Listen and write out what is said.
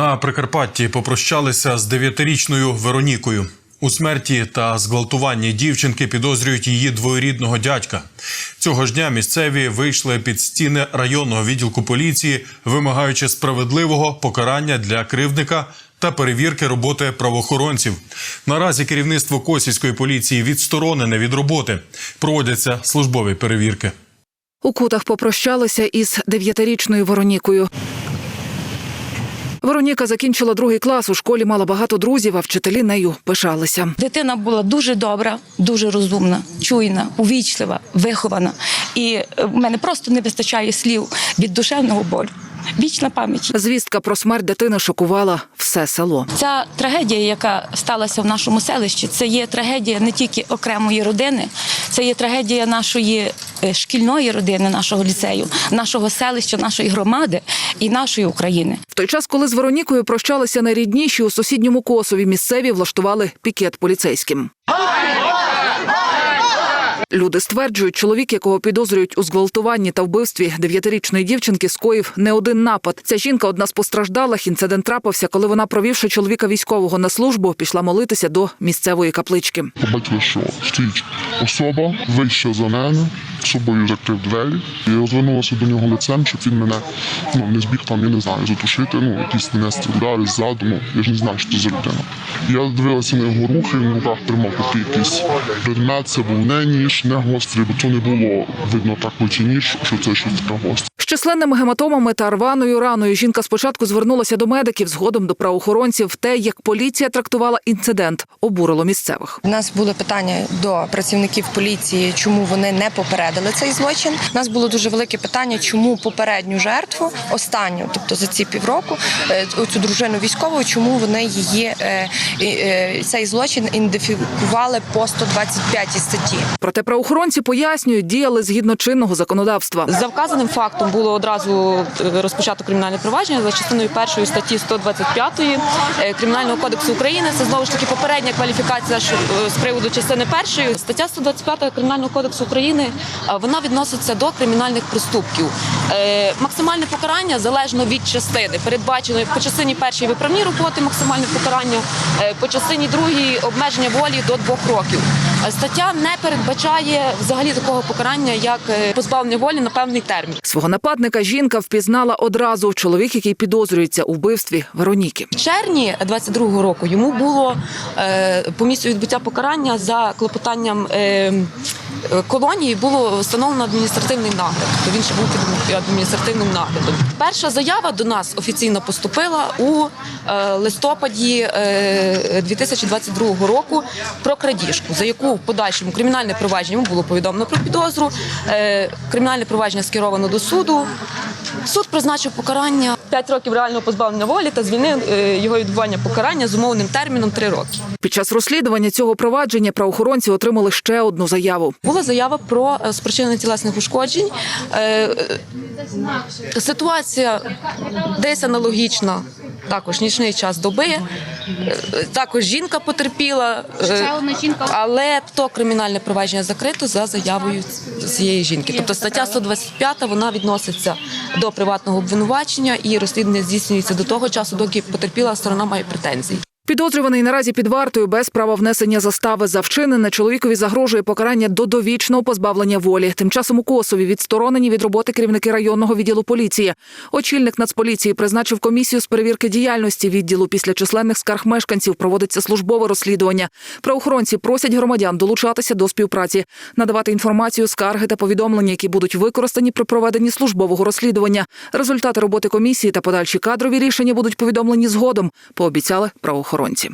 На Прикарпатті попрощалися з дев'ятирічною Веронікою. У смерті та зґвалтуванні дівчинки підозрюють її двоюрідного дядька. Цього ж дня місцеві вийшли під стіни районного відділку поліції, вимагаючи справедливого покарання для кривдника та перевірки роботи правоохоронців. Наразі керівництво Косівської поліції відсторонене від роботи. Проводяться службові перевірки. У кутах попрощалися із дев'ятирічною Веронікою. Вероніка закінчила другий клас. У школі мала багато друзів, а вчителі нею пишалися. Дитина була дуже добра, дуже розумна, чуйна, увічлива, вихована. І е, в мене просто не вистачає слів від душевного болю. Вічна пам'ять. Звістка про смерть дитини шокувала все село. Ця трагедія, яка сталася в нашому селищі, це є трагедія не тільки окремої родини, це є трагедія нашої шкільної родини, нашого ліцею, нашого селища, нашої громади і нашої України. В той час, коли з Веронікою прощалися найрідніші, у сусідньому Косові місцеві влаштували пікет поліцейським. Люди стверджують, чоловік, якого підозрюють у зґвалтуванні та вбивстві дев'ятирічної дівчинки, скоїв не один напад. Ця жінка одна з постраждалих. Інцидент трапився, коли вона, провівши чоловіка військового на службу, пішла молитися до місцевої каплички. Побачила, що стоїть особа вища за мене, собою закрив двері і розвернулася до нього лицем, щоб він мене ну, не збіг там, я не знаю, затушити, ну, якісь нанести удари ззаду, ну, я ж не знаю, що це за людина. Я дивилася на його рухи, він в руках тримав такий якийсь предмет, це був не ніж, не гострий, бо то не було видно так очі ніж, що це щось таке гостре. З численними гематомами та рваною раною жінка спочатку звернулася до медиків, згодом до правоохоронців. Те, як поліція трактувала інцидент, обурило місцевих. У нас було питання до працівників поліції, чому вони не попередили цей злочин. У нас було дуже велике питання, чому попередню жертву, останню, тобто за ці півроку, е, цю дружину військову, чому вони її е, е, цей злочин ідентифікували по 125 статті. Проте правоохоронці пояснюють, діяли згідно чинного законодавства. За вказаним фактом було одразу розпочато кримінальне провадження за частиною першої статті 125 е, Кримінального кодексу України. Це знову ж таки попередня кваліфікація з приводу частини першої. Стаття 125 Кримінального кодексу України вона відноситься до кримінальних проступків. Е, Максимальне покарання залежно від частини. Передбачено по частині першої виправні роботи максимальне покарання, е, по частині другій обмеження волі до двох років. Е, Стаття не передбачає взагалі такого покарання, як е, позбавлення волі на певний термін. Свого нападника жінка впізнала одразу. Чоловік, який підозрюється у вбивстві Вероніки. В червні 22-го року йому було е, по місцю відбуття покарання за клопотанням е, е, колонії було встановлено адміністративний нагляд. То він ще був під адміністративним наглядом. Перша заява до нас офіційно поступила у е, листопаді е, 2022 року про крадіжку, за яку в подальшому кримінальне провадження було повідомлено про підозру. Е, кримінальне провадження скеровано до суду. Суд призначив покарання 5 років реального позбавлення волі та звільнив е, його відбування покарання з умовним терміном 3 роки. Під час розслідування цього провадження правоохоронці отримали ще одну заяву. Була заява про е, спричинення тілесних ушкоджень. Е, Ситуація десь аналогічна. Також нічний час доби. Е, Також жінка потерпіла, е, але то кримінальне провадження закрито за заявою цієї жінки. Тобто стаття 125 вона відноситься до приватного обвинувачення і розслідування здійснюється до того часу, доки потерпіла сторона має претензії. Підозрюваний наразі під вартою без права внесення застави за вчинене чоловікові загрожує покарання до довічного позбавлення волі. Тим часом у Косові відсторонені від роботи керівники районного відділу поліції. Очільник Нацполіції призначив комісію з перевірки діяльності відділу. Після численних скарг мешканців проводиться службове розслідування. Правоохоронці просять громадян долучатися до співпраці, надавати інформацію, скарги та повідомлення, які будуть використані при проведенні службового розслідування. Результати роботи комісії та подальші кадрові рішення будуть повідомлені згодом. Пообіцяли правоохоронці.